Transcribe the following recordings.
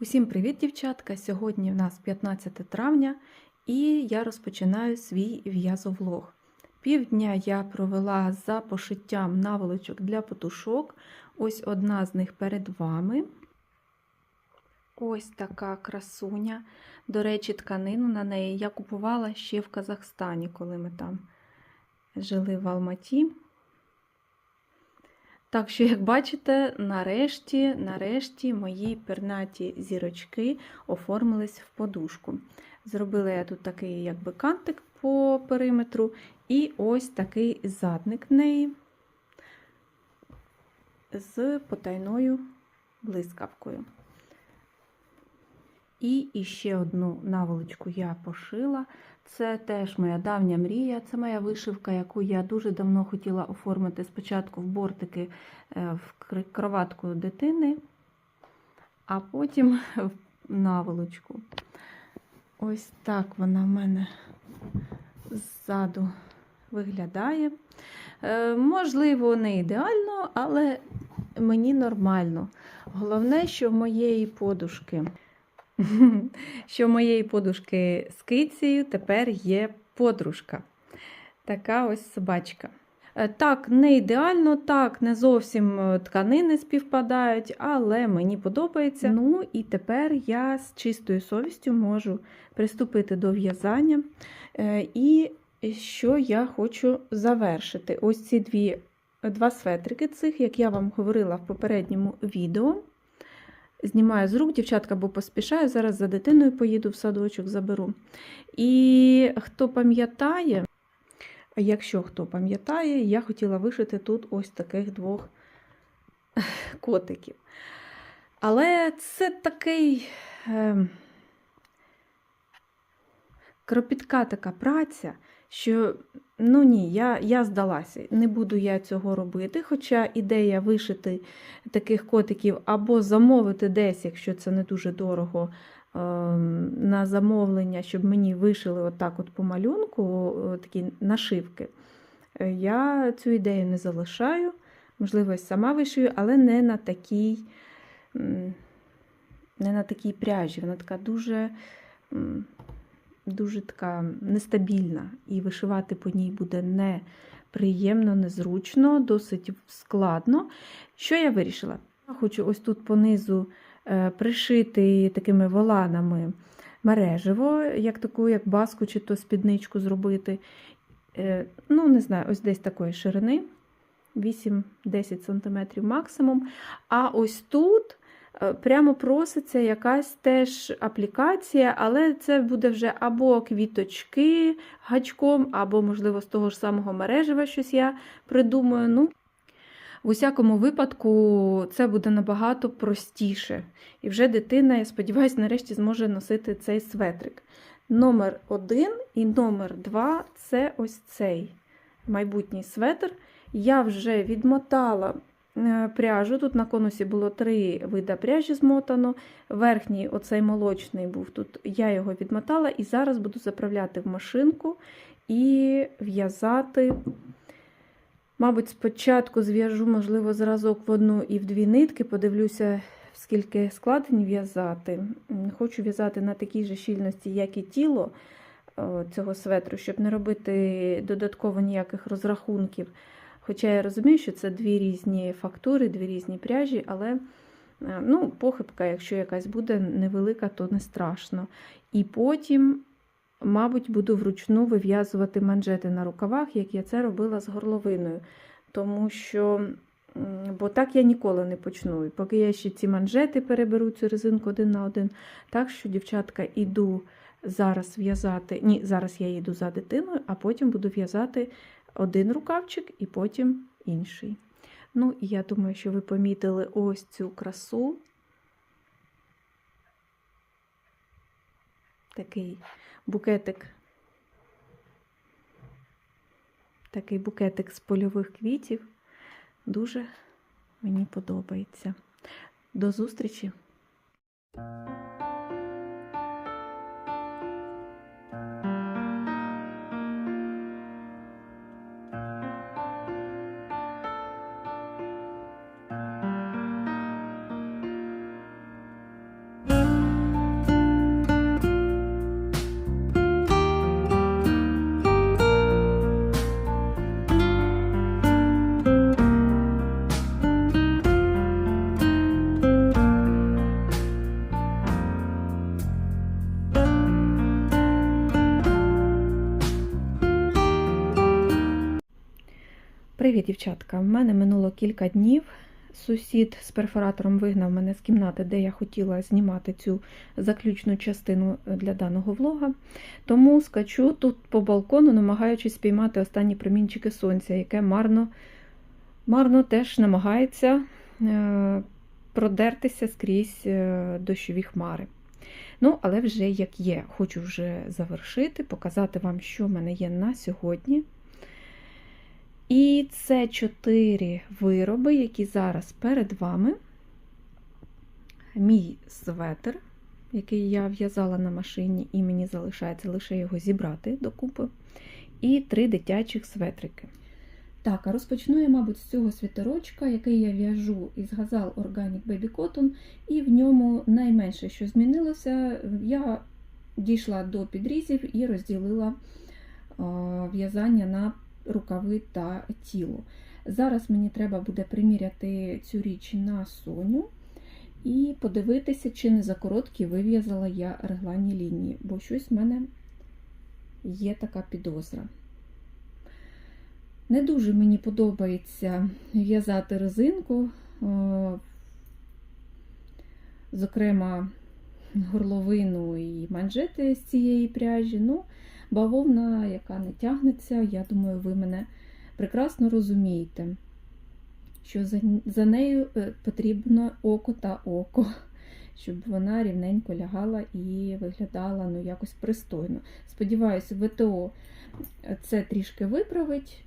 Усім привіт, дівчатка! Сьогодні в нас 15 травня і я розпочинаю свій в'язовлог. Півдня я провела за пошиттям наволочок для потушок. Ось одна з них перед вами. Ось така красуня. До речі, тканину на неї я купувала ще в Казахстані, коли ми там жили в Алматі. Так що, як бачите, нарешті, нарешті мої пернаті зірочки оформились в подушку. Зробила я тут такий якби кантик по периметру, і ось такий задник неї з потайною блискавкою. І іще одну наволочку я пошила. Це теж моя давня мрія. Це моя вишивка, яку я дуже давно хотіла оформити спочатку в бортики в кроватку дитини, а потім в наволочку. Ось так вона в мене ззаду виглядає. Можливо, не ідеально, але мені нормально. Головне, що в моєї подушки що моєї подушки з кицею тепер є подружка. Така ось собачка. Так, не ідеально, так, не зовсім тканини співпадають, але мені подобається. Ну і тепер я з чистою совістю можу приступити до в'язання. І що я хочу завершити? Ось ці дві, два светрики цих, як я вам говорила в попередньому відео. Знімаю з рук, дівчатка, бо поспішаю, зараз за дитиною поїду в садочок, заберу. І хто пам'ятає, якщо хто пам'ятає, я хотіла вишити тут ось таких двох котиків. Але це такий е, кропітка така праця, що, ну ні, я я здалася, не буду я цього робити. Хоча ідея вишити таких котиків або замовити десь, якщо це не дуже дорого, на замовлення, щоб мені вишили отак от по малюнку такі нашивки. Я цю ідею не залишаю, можливо, сама вишию, але не на такій, не на такій пряжі. Вона така дуже дуже така нестабільна, і вишивати по ній буде неприємно, незручно, досить складно. Що я вирішила? Хочу ось тут понизу е, пришити такими воланами мережево, як таку, як баску чи то спідничку зробити. Е, ну, не знаю, ось десь такої ширини. 8-10 см максимум. А ось тут прямо проситься якась теж аплікація, але це буде вже або квіточки гачком, або, можливо, з того ж самого мережева щось я придумаю. Ну, В усякому випадку, це буде набагато простіше. І вже дитина, я сподіваюся, нарешті зможе носити цей светрик. Номер один і номер два це ось цей майбутній светр. Я вже відмотала Е, пряжу. Тут на конусі було три вида пряжі змотано. Верхній, оцей молочний був тут, я його відмотала і зараз буду заправляти в машинку і в'язати. Мабуть, спочатку зв'яжу, можливо, зразок в одну і в дві нитки, подивлюся, скільки складень в'язати. Хочу в'язати на такій же щільності, як і тіло цього светру, щоб не робити додатково ніяких розрахунків. Хоча я розумію, що це дві різні фактури, дві різні пряжі, але е, ну, похибка, якщо якась буде невелика, то не страшно. І потім, мабуть, буду вручну вив'язувати манжети на рукавах, як я це робила з горловиною. Тому що, бо так я ніколи не почну. поки я ще ці манжети переберу цю резинку один на один. Так що, дівчатка, іду зараз в'язати. Ні, зараз я їду за дитиною, а потім буду в'язати один рукавчик і потім інший. Ну, і я думаю, що ви помітили ось цю красу. Такий букетик, такий букетик з польових квітів. Дуже мені подобається. До зустрічі! Привіт, дівчатка! В мене минуло кілька днів. Сусід з перфоратором вигнав мене з кімнати, де я хотіла знімати цю заключну частину для даного влога. Тому скачу тут по балкону, намагаючись спіймати останні промінчики сонця, яке марно, марно теж намагається е, продертися скрізь е, дощові хмари. Ну, але вже як є. Хочу вже завершити, показати вам, що в мене є на сьогодні. І це чотири вироби, які зараз перед вами. Мій светр, який я в'язала на машині, і мені залишається лише його зібрати докупи. І три дитячих светрики. Так, а розпочну я, мабуть, з цього світерочка, який я в'яжу із Gazal Organic Baby Cotton, і в ньому найменше, що змінилося, я дійшла до підрізів і розділила в'язання на рукави та тіло. Зараз мені треба буде приміряти цю річ на Соню і подивитися, чи не за короткі вив'язала я регланні лінії, бо щось в мене є така підозра. Не дуже мені подобається в'язати резинку, зокрема, горловину і манжети з цієї пряжі. Ну, бавовна, яка не тягнеться, я думаю, ви мене прекрасно розумієте, що за, за нею потрібно око та око, щоб вона рівненько лягала і виглядала ну, якось пристойно. Сподіваюся, ВТО це трішки виправить.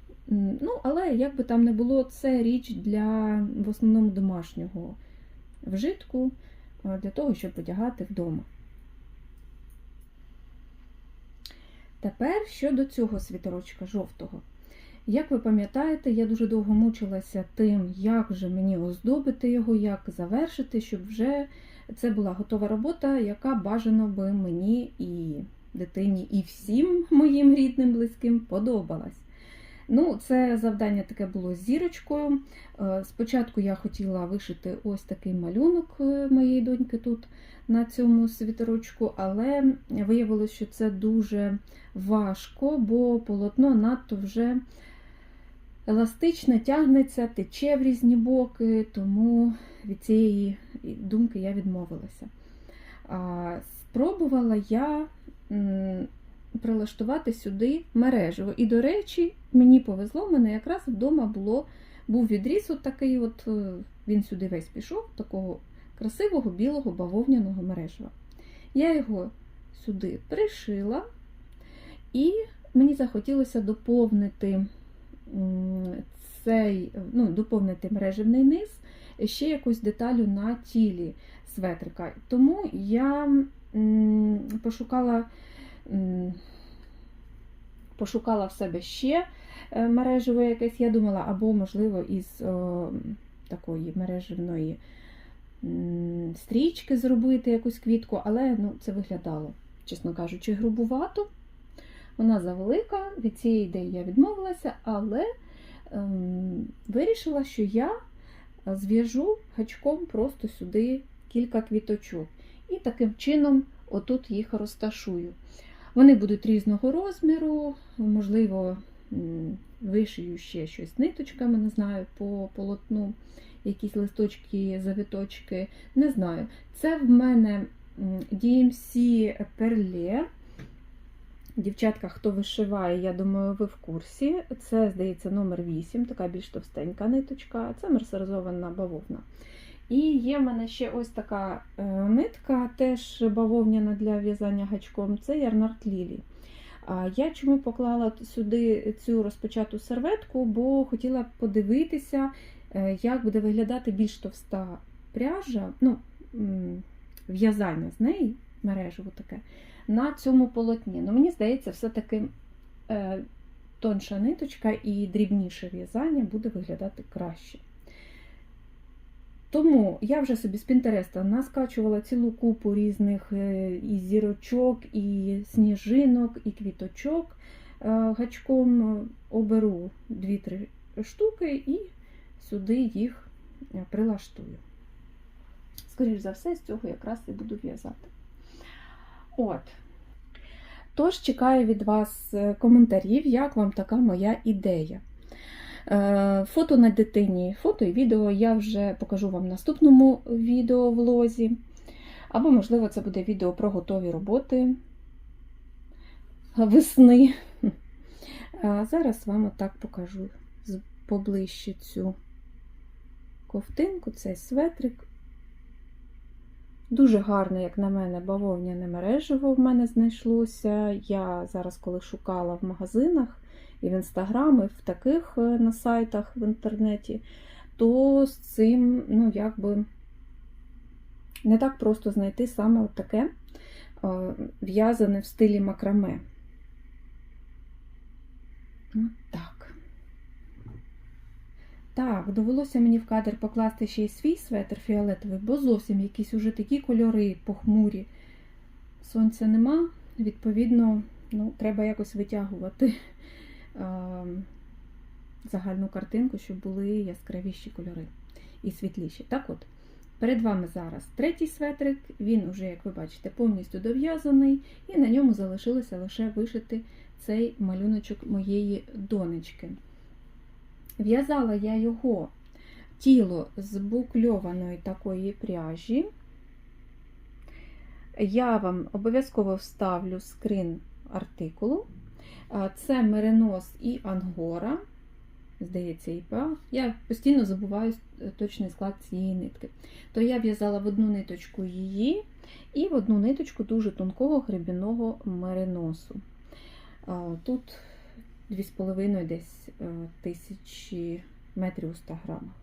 Ну, але як би там не було, це річ для в основному домашнього вжитку, для того, щоб одягати вдома. Тепер щодо цього світерочка жовтого. Як ви пам'ятаєте, я дуже довго мучилася тим, як же мені оздобити його, як завершити, щоб вже це була готова робота, яка бажано би мені і дитині, і всім моїм рідним, близьким подобалась. Ну, Це завдання таке було з зірочкою. Спочатку я хотіла вишити ось такий малюнок моєї доньки тут на цьому світерочку, але виявилося, що це дуже важко, бо полотно надто вже еластичне, тягнеться, тече в різні боки, тому від цієї думки я відмовилася. Спробувала я прилаштувати сюди мережу. І, до речі, мені повезло, в мене якраз вдома було, був відріз, от такий, от, він сюди весь пішов, такого красивого білого бавовняного мережева. Я його сюди пришила, і мені захотілося доповнити цей, ну, доповнити мережевний низ ще якусь деталю на тілі светрика. Тому я пошукала пошукала в себе ще е, мережеве якесь, я думала, або, можливо, із о, такої мережевної стрічки зробити якусь квітку, але ну, це виглядало, чесно кажучи, грубувато. Вона завелика, від цієї ідеї я відмовилася, але ем, вирішила, що я зв'яжу гачком просто сюди кілька квіточок. І таким чином отут їх розташую. Вони будуть різного розміру, можливо, вишию ще щось ниточками, не знаю, по полотну, якісь листочки, завіточки, не знаю. Це в мене DMC Perle. Дівчатка, хто вишиває, я думаю, ви в курсі. Це, здається, номер 8, така більш товстенька ниточка, це мерсеризована бавовна. І є в мене ще ось така е, нитка, теж бавовняна для в'язання гачком, це ярнард Лілі. Я чому поклала сюди цю розпочату серветку, бо хотіла подивитися, е, як буде виглядати більш товста пряжа, ну, в'язання з неї, мережево таке, на цьому полотні. Ну, Мені здається, все-таки е, тонша ниточка і дрібніше в'язання буде виглядати краще. Тому я вже собі з Пінтереста наскачувала цілу купу різних е, і зірочок, і сніжинок, і квіточок. Е, гачком оберу 2-3 штуки і сюди їх е, прилаштую. Скоріше за все, з цього якраз і буду в'язати. От. Тож, чекаю від вас коментарів, як вам така моя ідея. Е, Фото на дитині, фото і відео я вже покажу вам в наступному відеовлозі. Або, можливо, це буде відео про готові роботи весни. А зараз вам отак покажу поближче цю ковтинку, цей светрик. Дуже гарне, як на мене, бавовняне мережево в мене знайшлося. Я зараз, коли шукала в магазинах і в інстаграм, і в таких е, на сайтах в інтернеті, то з цим, ну, якби не так просто знайти саме от таке е, в'язане в стилі макраме. От так. Так, довелося мені в кадр покласти ще й свій светр фіолетовий, бо зовсім якісь уже такі кольори похмурі. Сонця нема, відповідно, ну, треба якось витягувати загальну картинку, щоб були яскравіші кольори і світліші. Так от, перед вами зараз третій светрик, він уже, як ви бачите, повністю дов'язаний, і на ньому залишилося лише вишити цей малюночок моєї донечки. В'язала я його тіло з букльованої такої пряжі. Я вам обов'язково вставлю скрин артикулу. Це меринос і ангора. Здається, ІПА. Я постійно забуваю е, точний склад цієї нитки. То я в'язала в одну ниточку її і в одну ниточку дуже тонкого гребінного мериносу. Тут 2,5 десь е, тисячі метрів у 100 грамах.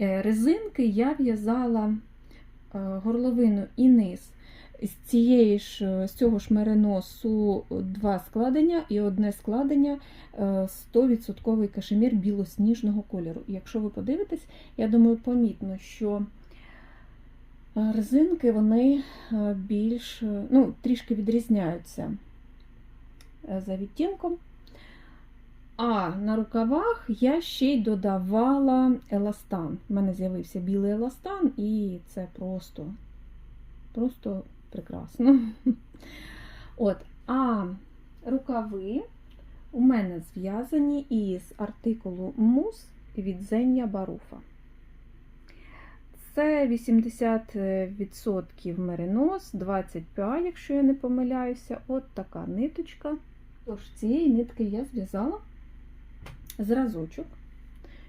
Е, Резинки я в'язала горловину і низ з цієї ж, е, з цього ж мериносу два складення і одне складення е, 100% кашемір білосніжного кольору. Якщо ви подивитесь, я думаю, помітно, що е, резинки вони е, більш е, ну, трішки відрізняються е, за відтінком. А на рукавах я ще й додавала еластан. У мене з'явився білий еластан, і це просто, просто прекрасно. От, а рукави у мене зв'язані із артикулу мус від Зення Баруфа. Це 80% меринос, 20 па, якщо я не помиляюся, от така ниточка. Тож, цієї нитки я зв'язала зразочок,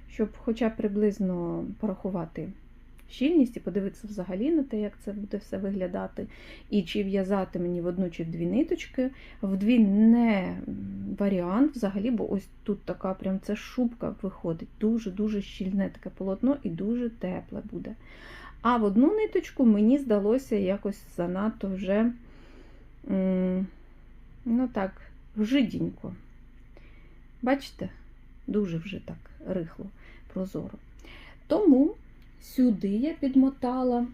щоб хоча приблизно порахувати щільність і подивитися взагалі на те, як це буде все виглядати. І чи в'язати мені в одну чи в дві ниточки. В дві не варіант взагалі, бо ось тут така прям це шубка виходить. Дуже-дуже щільне таке полотно і дуже тепле буде. А в одну ниточку мені здалося якось занадто вже, ну так, жиденько. Бачите? Дуже вже так рихло, прозоро. Тому сюди я підмотала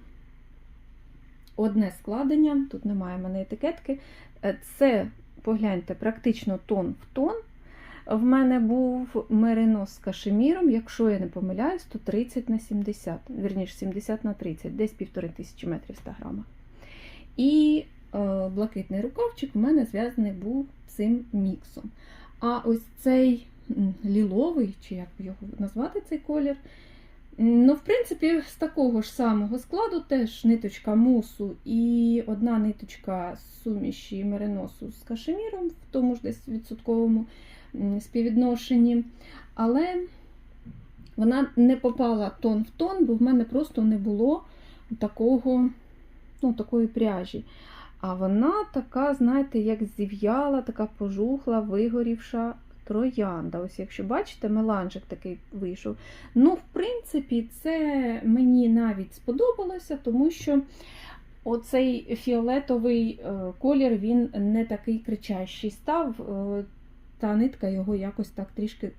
одне складення, тут немає в мене етикетки. Е, Це, погляньте, практично тон в тон. В мене був меринос з кашеміром, якщо я не помиляюсь, то 30 на 70, вірніше 70 на 30, десь півтори тисячі метрів в 100 грамах. І е, блакитний рукавчик в мене зв'язаний був цим міксом. А ось цей ліловий, чи як його назвати цей колір, Ну, в принципі, з такого ж самого складу теж ниточка мусу і одна ниточка суміші мериносу з кашеміром, в тому ж десь відсотковому співвідношенні. Але вона не попала тон в тон, бо в мене просто не було такого, ну, такої пряжі. А вона така, знаєте, як зів'яла, така пожухла, вигорівша троянда. Ось, якщо бачите, меланжик такий вийшов. Ну, в принципі, це мені навіть сподобалося, тому що оцей фіолетовий е, колір він не такий кричащий став. е, Та нитка його якось так трішки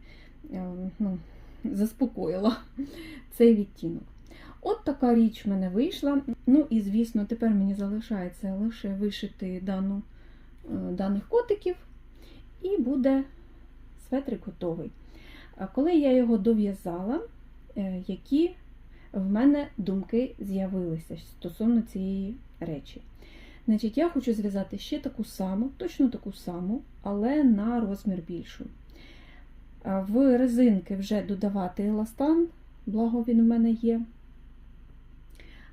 е, ну, заспокоїла цей відтінок. От така річ в мене вийшла. Ну і, звісно, тепер мені залишається лише вишити дану, даних котиків, і буде светрик готовий. Коли я його дов'язала, е, які в мене думки з'явилися стосовно цієї речі. Значить, я хочу зв'язати ще таку саму, точно таку саму, але на розмір більшу. Е, В резинки вже додавати еластан, благо він у мене є.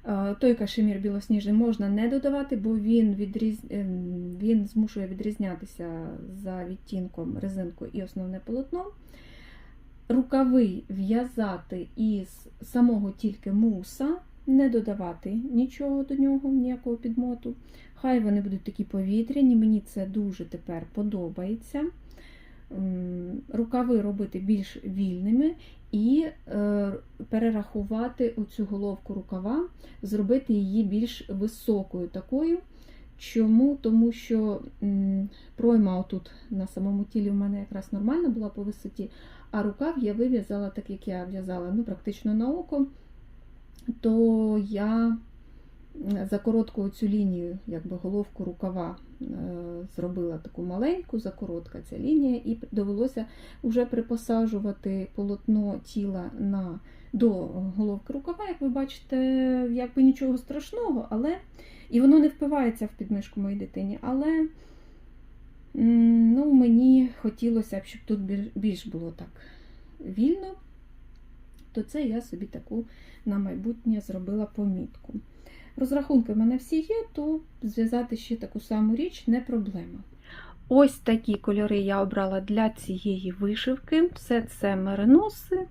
Е, Той кашемір білосніжний можна не додавати, бо він, відріз... ем, він змушує відрізнятися за відтінком резинку і основне полотно. Рукави в'язати із самого тільки муса, не додавати нічого до нього, ніякого підмоту. Хай вони будуть такі повітряні, мені це дуже тепер подобається. Рукави робити більш вільними і е, перерахувати оцю головку рукава, зробити її більш високою такою. Чому? Тому що пройма отут на самому тілі в мене якраз нормальна була по висоті, а рукав я вив'язала так, як я в'язала ну, практично на око, то я за коротку цю лінію, якби головку рукава е, зробила таку маленьку, закоротка ця лінія, і довелося вже припосаджувати полотно тіла на, до головки рукава. Як ви бачите, якби нічого страшного, але і воно не впивається в підмишку моїй дитині. Але ну, мені хотілося б, щоб тут більш було так вільно, то це я собі таку на майбутнє зробила помітку. Розрахунки в мене всі є, то зв'язати ще таку саму річ не проблема. Ось такі кольори я обрала для цієї вишивки. Все це мериноси.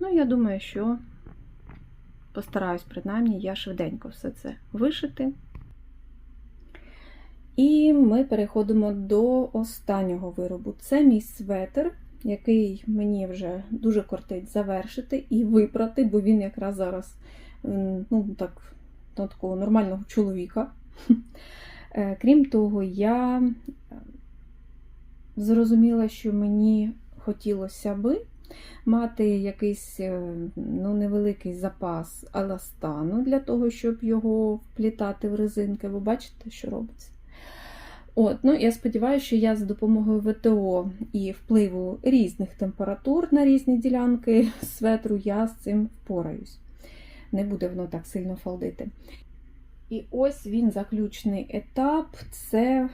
Ну, я думаю, що постараюсь, принаймні, я швиденько все це вишити. І ми переходимо до останнього виробу. Це мій светр, який мені вже дуже кортить завершити і випрати, бо він якраз зараз ну, так, на такого нормального чоловіка. Е, Крім того, я е, зрозуміла, що мені хотілося би мати якийсь е, ну, невеликий запас еластану для того, щоб його вплітати в резинки. Ви бачите, що робиться? От, ну, я сподіваюся, що я за допомогою ВТО і впливу різних температур на різні ділянки светру я з цим впораюсь. Не буде воно так сильно фалдити. І ось він заключний етап це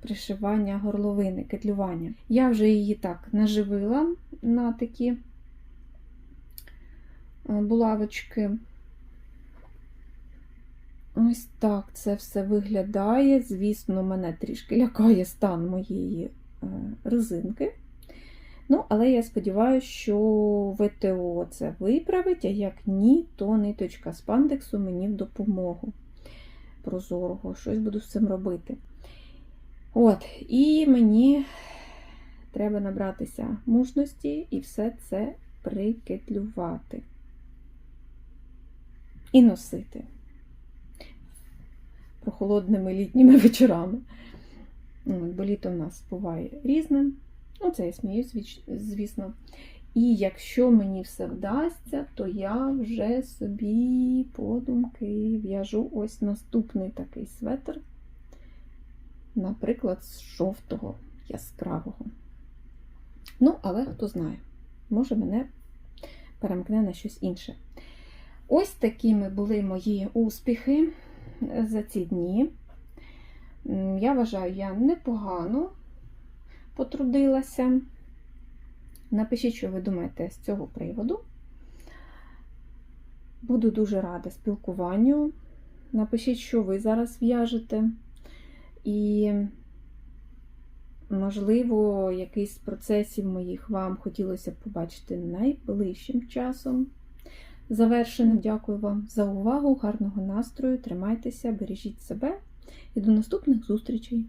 пришивання горловини, кетлювання. Я вже її так наживила на такі е, булавочки. Ось так це все виглядає. Звісно, мене трішки лякає стан моєї е, резинки. Ну, але я сподіваюся, що ВТО це виправить, а як ні, то ниточка спандексу мені в допомогу прозорого. Щось буду з цим робити. От, і мені треба набратися мужності і все це прикетлювати. І носити прохолодними літніми вечорами. Бо літо в нас буває різним. Ну, це я сміюсь, звісно. І якщо мені все вдасться, то я вже собі подумки в'яжу ось наступний такий светр, наприклад, з жовтого яскравого. Ну, але хто знає, може мене перемкне на щось інше. Ось такими були мої успіхи за ці дні. Я вважаю, я непогано потрудилася. Напишіть, що ви думаєте з цього приводу. Буду дуже рада спілкуванню. Напишіть, що ви зараз в'яжете. І, можливо, якийсь з процесів моїх вам хотілося б побачити найближчим часом. Завершеним. Дякую вам за увагу, гарного настрою. Тримайтеся, бережіть себе і до наступних зустрічей!